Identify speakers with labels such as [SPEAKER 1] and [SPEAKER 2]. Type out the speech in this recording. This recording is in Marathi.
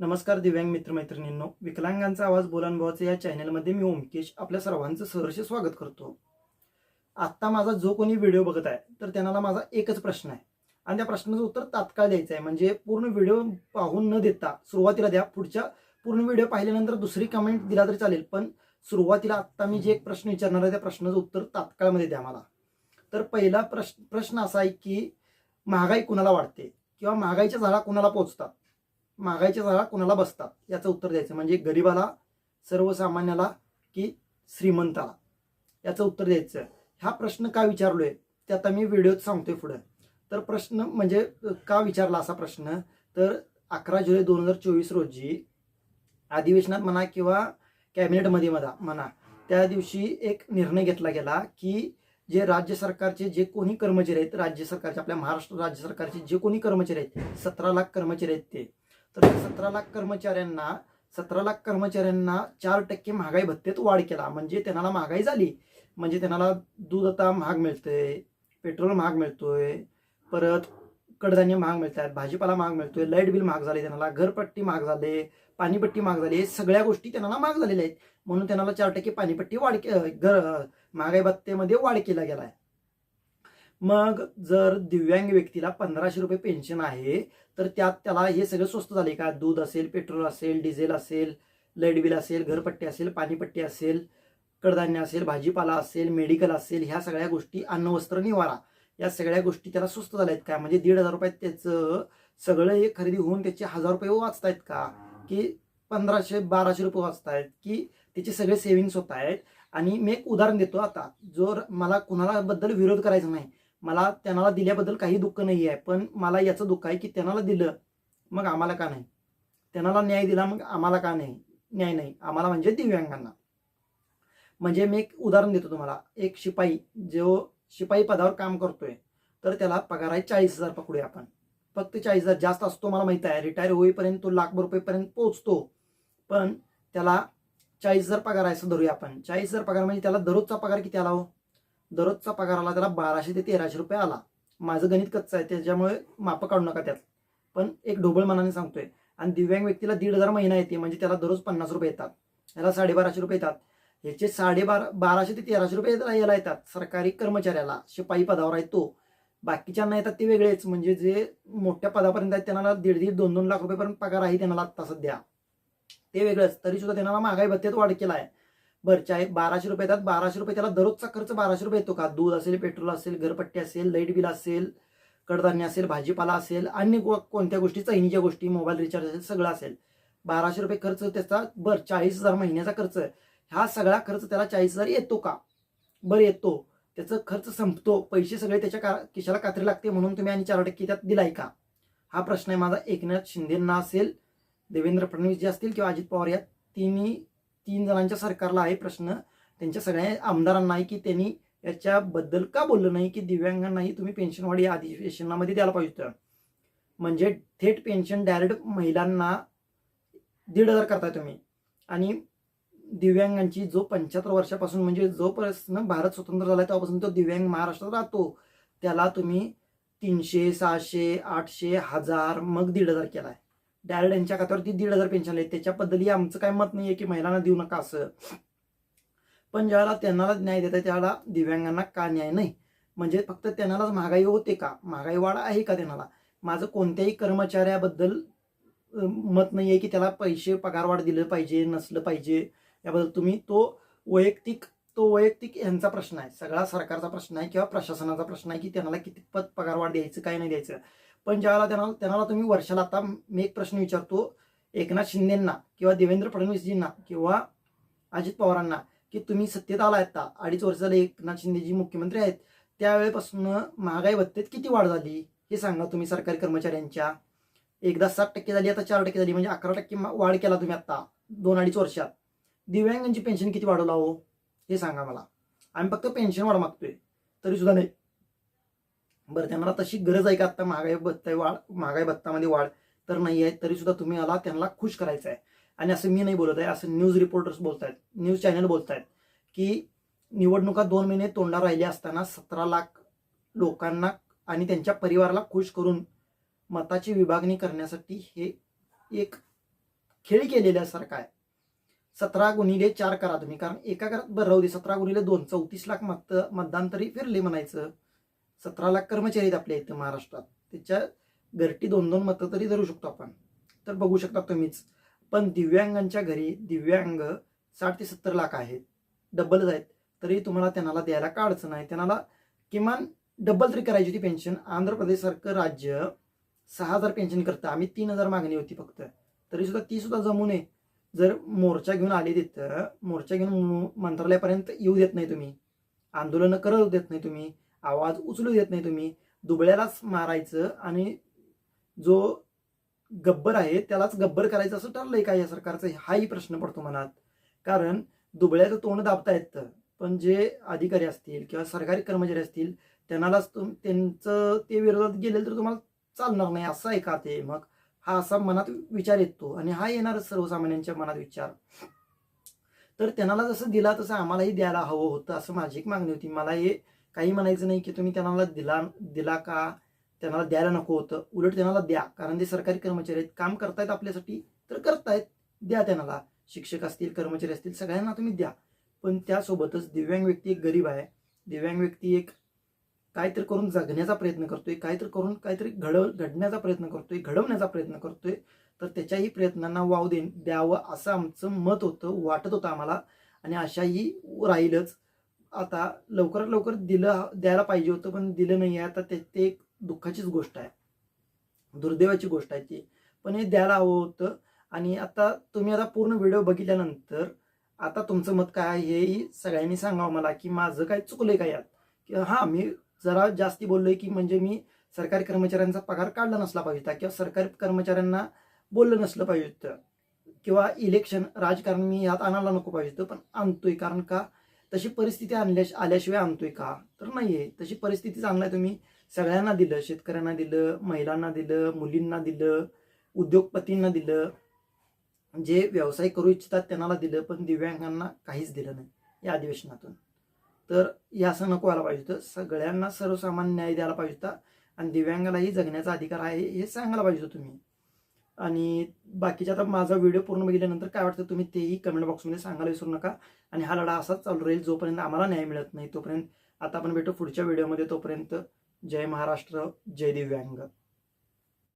[SPEAKER 1] नमस्कार दिव्यांग मित्रमैत्रिणींनो विकलांगांचा आवाज बोलानुभवाचं या चॅनलमध्ये मी ओमकेश आपल्या सर्वांचं सहर्ष स्वागत करतो. आत्ता माझा जो कोणी व्हिडिओ बघत आहे तर त्यांना माझा एकच प्रश्न आहे. आणि त्या प्रश्नाचं उत्तर तात्काळ द्यायचं आहे म्हणजे पूर्ण व्हिडिओ पाहून न देता सुरुवातीला द्या पुढच्या पूर्ण व्हिडिओ पाहिल्यानंतर दुसरी कमेंट दिला तरी चालेल पण सुरुवातीला आत्ता मी जे एक प्रश्न विचारणार आहे त्या प्रश्नाचं उत्तर तात्काळमध्ये द्या मला. तर पहिला प्रश्न प्रश्न असा आहे की महागाई कुणाला वाढते? किंवा महागाईच्या झाडा कुणाला पोचतात महागाईच्या झाडा कुणाला बसतात? याचं उत्तर द्यायचं. म्हणजे गरीबाला सर्वसामान्याला की श्रीमंताला? याचं उत्तर द्यायचं. हा प्रश्न का विचारलोय? ते आता मी व्हिडिओत सांगतोय पुढं. तर प्रश्न म्हणजे का विचारला असा प्रश्न? तर अकरा जुलै दोन हजार चोवीस रोजी अधिवेशनात म्हणा किंवा कॅबिनेटमध्ये म्हणा म्हणा त्या दिवशी एक निर्णय घेतला गेला की जे राज्य सरकारचे जे कोणी कर्मचारी आहेत राज्य सरकारचे आपल्या महाराष्ट्र राज्य सरकारचे जे कोणी कर्मचारी आहेत सतरा लाख कर्मचारी आहेत ते तर सतरा लाख कर्मचाऱ्यांना सतरा लाख कर्मचाऱ्यांना चार टक्के महागाई भत्तेत वाढ केला. म्हणजे त्यांना महागाई झाली. म्हणजे त्यांना दूध आता महाग मिळतंय पेट्रोल महाग मिळतोय परत कडधान्य महाग मिळत आहेत भाजीपाला महाग मिळतोय लाइट बिल महाग झाले त्यांना घरपट्टी महाग झाले पाणीपट्टी महाग झाली हे सगळ्या गोष्टी त्यांना महाग झालेल्या आहेत. म्हणून त्यांना चार टक्के पाणीपट्टी वाढ के- घर महागाई भत्तेमध्ये वाढ केला गेला आहे मग जर दिव्यांग व्यक्तीला पंधराशे रुपये पेन्शन आहे तर त्यात त्याला हे सगळं स्वस्त झाले का? दूध असेल पेट्रोल असेल डिझेल असेल लाइट बिल असेल घरपट्टी असेल पाणीपट्टी असेल कडधान्य असेल भाजीपाला असेल मेडिकल असेल ह्या सगळ्या गोष्टी अन्न वस्त्र निवारा या सगळ्या गोष्टी त्याला स्वस्त झाल्या आहेत का? म्हणजे दीड हजार रुपयात त्याचं सगळं हे खरेदी होऊन त्याचे हजार रुपये वाचतायत का? की पंधराशे बाराशे रुपये वाचतायत की त्याचे सगळे सेव्हिंग्स होत आहेत आणि मी एक उदाहरण देतो आता. जो मला कुणाला बद्दल विरोध करायचा नाही. मला त्यांना दिल्याबद्दल काही दुःख नाही आहे पण मला याचं दुःख आहे की त्यांना दिलं मग आम्हाला का नाही? त्यांना न्याय दिला मग आम्हाला का नाही? न्याय नाही. आम्हाला म्हणजे दिव्यांगांना. म्हणजे मी एक उदाहरण देतो तुम्हाला. एक शिपाई जो शिपाई पदावर काम करतोय तर त्याला पगार आहे चाळीस हजार पकडूया आपण. फक्त चाळीस हजार जास्त असतो मला माहीत आहे. रिटायर होईपर्यंत तो लाख रुपयेपर्यंत पोहोचतो. पण त्याला चाळीस हजार पगार आहे असं धरूया आपण. चाळीस हजार पगार म्हणजे त्याला दररोजचा पगार किती आला हो? दररोजचा पगार आला त्याला बाराशे ते तेराशे रुपये आला. माझं गणित कच्चं आहे त्याच्यामुळे मापं काढू नका त्यात. पण एक ढोबळ मनाने सांगतोय आणि दिव्यांग व्यक्तीला दीड हजार महिना येते म्हणजे त्याला दररोज पन्नास रुपये येतात. याला साडेबाराशे रुपये येतात. ह्याचे साडेबारा बाराशे ते तेराशे रुपये याला- येतात सरकारी कर्मचाऱ्याला शिपाई पदावर आहे तो. बाकीच्यांना येतात ते वेगळेच म्हणजे जे मोठ्या पदापर्यंत आहेत त्यांना दीड दीड दोन दोन लाख रुपयेपर्यंत पगार आहे त्यांना आत्ता सध्या. ते वेगळंच तरी सुद्धा त्यांना महागाई भत्त्यात वाढ केला आहे बरं आहेत. बाराशे रुपये येतात. बाराशे रुपये त्याला दररोजचा खर्च बाराशे रुपये येतो का? दूध असेल पेट्रोल असेल घरपट्टी असेल लाइट बिल असेल कडधान्य असेल भाजीपाला असेल अन्य कोणत्या गोष्टी चैनीच्या गोष्टी मोबाईल रिचार्ज असेल सगळं असेल. बाराशे रुपये खर्च त्याचा बरं चाळीस हजार महिन्याचा खर्च. हा सगळा खर्च त्याला चाळीस हजार येतो का? बरं येतो. त्याचा खर्च संपतो. पैसे सगळे त्याच्या का किशाला कात्री लागते म्हणून तुम्ही आणि चार टक्के त्यात दिलाय का? हा प्रश्न आहे माझा. एकनाथ शिंदेंना असेल देवेंद्र फडणवीस जे असतील किंवा अजित पवार या तिन्ही तीन जणांच्या सरकारला आहे प्रश्न. त्यांच्या सगळ्या आमदारांना आहे की त्यांनी याच्याबद्दल का बोललं नाही की दिव्यांगांनाही तुम्ही पेन्शनवाडी या अधिवेशनामध्ये द्यायला पाहिजे होतं? म्हणजे थेट पेन्शन डायरेक्ट महिलांना दीड हजार करताय तुम्ही. आणि दिव्यांगांची जो पंच्याहत्तर वर्षापासून म्हणजे जोपर्यंत भारत स्वतंत्र झाला तेव्हापासून तो दिव्यांग महाराष्ट्रात राहतो. त्याला तुम्ही तीनशे सहाशे आठशे हजार मग दीड हजार केला आहे डायरेक्ट यांच्या खात्यावरती दीड हजार पेन्शन आहे त्याच्याबद्दलही आमचं काय मत नाहीये की महिलांना देऊ नका असं. पण ज्यावेळेला त्यांना न्याय देत आहे त्यावेळेला दिव्यांगांना का न्याय नाही? म्हणजे फक्त त्यांनाच महागाई होते का? महागाई वाढ आहे का त्यांना? माझं कोणत्याही कर्मचाऱ्याबद्दल मत नाही आहे की त्याला पैसे पगारवाढ दिलं पाहिजे नसलं पाहिजे. याबद्दल तुम्ही तो वैयक्तिक तो वैयक्तिक यांचा प्रश्न आहे. सगळा सरकारचा प्रश्न आहे किंवा प्रशासनाचा प्रश्न आहे की त्यांना कितपत पगारवाढ द्यायचं काय नाही द्यायचं. पण ज्यावेळेला त्यांना त्यांना तुम्ही वर्षाला आता मी एक प्रश्न विचारतो एकनाथ शिंदेंना किंवा देवेंद्र फडणवीसजींना किंवा अजित पवारांना की तुम्ही सत्तेत आला आता अडीच वर्ष झाले एकनाथ शिंदेजी मुख्यमंत्री आहेत त्यावेळेपासून महागाई भत्तेत किती वाढ झाली? हे सांगा तुम्ही सरकारी कर्मचाऱ्यांच्या. एकदा सात टक्के झाली आता चार टक्के झाली म्हणजे अकरा टक्के वाढ केला तुम्ही आता दोन अडीच वर्षात. दिव्यांगांची पेन्शन किती वाढवला हो? हे सांगा मला. आम्ही फक्त पेन्शन वाढ मागतोय तरी सुद्धा नाही. बरं त्यांना तशी गरज आहे का आता महागाई भत्ता वाढ महागाई भत्तामध्ये वाढ? तर नाही आहे तरी सुद्धा तुम्ही आला त्यांना खुश करायचं आहे. आणि असं मी नाही बोलत आहे असं न्यूज रिपोर्टर्स बोलतायत न्यूज चॅनल बोलतायत की निवडणुका दोन महिने तोंडा राहिल्या असताना सतरा लाख लोकांना आणि त्यांच्या परिवाराला खुश करून मताची विभागणी करण्यासाठी हे एक खेळ केलेल्यासारखं आहे. सतरा गुणिले चार करा तुम्ही कारण एका घरात बरं राहू दे सतरा गुणिले दोन चौतीस लाख मत मतदान तरी फिरले म्हणायचं. सतरा लाख कर्मचारी आहेत आपल्या इथं महाराष्ट्रात. त्याच्या घरटी दोन दोन मतं तरी धरू शकतो आपण. तर बघू शकता तुम्हीच. पण दिव्यांगांच्या घरी दिव्यांग साठ ते सत्तर लाख आहेत. डबलच आहेत. तरी तुम्हाला त्यांना द्यायला का अडचण आहे? त्यांना किमान डबल तरी करायची होती पेन्शन. आंध्र प्रदेशसारखं राज्य सहा हजार पेन्शन करतं. आम्ही तीन हजार मागणी होती फक्त. तरी सुद्धा ती सुद्धा जमू नये. जर मोर्चा घेऊन आले तिथं मोर्चा घेऊन मंत्रालयापर्यंत येऊ देत नाही तुम्ही. आंदोलनं करत देत नाही तुम्ही. आवाज उचलू देत नाही तुम्ही. दुबळ्यालाच मारायचं आणि जो गब्बर आहे त्यालाच गब्बर करायचं असं ठरलंय का या सरकारचं? हाही प्रश्न पडतो मनात. कारण दुबळ्याचं तोंड दाबता येतं पण जे अधिकारी असतील किंवा सरकारी कर्मचारी असतील त्यांनाच तुम त्यांचं ते विरोधात गेले तर तुम्हाला चालणार नाही. असं आहे का ते? मग हा असा मनात विचार येतो आणि हा येणार सर्वसामान्यांच्या मनात विचार. तर त्यांना जसं दिला तसं आम्हालाही द्यायला हवं होतं असं माझी एक मागणी होती. मला हे काही म्हणायचं नाही की तुम्ही त्यांना दिला दिला का? त्यांना द्यायला नको होतं. उलट त्यांना द्या. कारण ते सरकारी कर्मचारी आहेत काम करतायत आपल्यासाठी तर करतायत. द्या त्यांना. शिक्षक असतील कर्मचारी असतील सगळ्यांना तुम्ही द्या. पण त्यासोबतच दिव्यांग व्यक्ती एक गरीब आहे. दिव्यांग व्यक्ती एक काहीतरी करून जगण्याचा प्रयत्न करतोय काहीतरी करून काहीतरी घडव घडण्याचा प्रयत्न करतोय घडवण्याचा प्रयत्न करतोय. तर त्याच्याही प्रयत्नांना वाव दे द्यावं असं आमचं मत होतं वाटत होतं आम्हाला. आणि अशाही राहीलच. आता लवकरात लवकर दिलं द्यायला पाहिजे होतं पण दिलं नाही आहे आता ते ते एक दुःखाचीच गोष्ट आहे. दुर्दैवाची गोष्ट आहे ती. पण हे द्यायला हवं होतं. आणि आता तुम्ही आता पूर्ण व्हिडिओ बघितल्यानंतर आता तुमचं मत काय आहे हेही सगळ्यांनी सांगावं मला की माझं काय चुकलंय का यात? की हां मी जरा जास्ती बोललोय की म्हणजे मी सरकारी कर्मचाऱ्यांचा पगार काढला नसला पाहिजे होता किंवा सरकारी कर्मचाऱ्यांना बोललं नसलं पाहिजे होतं किंवा इलेक्शन राजकारण मी यात आणायला नको पाहिजे होतं पण आणतोय. कारण का? तशी परिस्थिती आणल्या आल्याशिवाय आणतोय का? तर नाहीये. तशी परिस्थिती आणलाय तुम्ही सगळ्यांना दिलं शेतकऱ्यांना दिलं महिलांना दिलं मुलींना दिलं उद्योगपतींना दिलं जे व्यवसाय करू इच्छितात त्यांना दिलं पण दिव्यांगांना काहीच दिलं नाही या अधिवेशनातून. तर हे असं नको व्हायला पाहिजे होतं. सगळ्यांना सर्वसामान्य न्याय द्यायला पाहिजे होता आणि दिव्यांगालाही जगण्याचा अधिकार आहे हे सांगायला पाहिजे होतं तुम्ही. आणि बाकीचे आता माझा व्हिडिओ पूर्ण बघितल्यानंतर काय वाटतं तुम्ही तेही कमेंट बॉक्समध्ये सांगायला विसरू नका. आणि हा लढा असाच चालू राहील जोपर्यंत आम्हाला न्याय मिळत नाही तोपर्यंत. आता आपण भेटू पुढच्या व्हिडिओमध्ये. तोपर्यंत जय महाराष्ट्र जय दिव्यांग.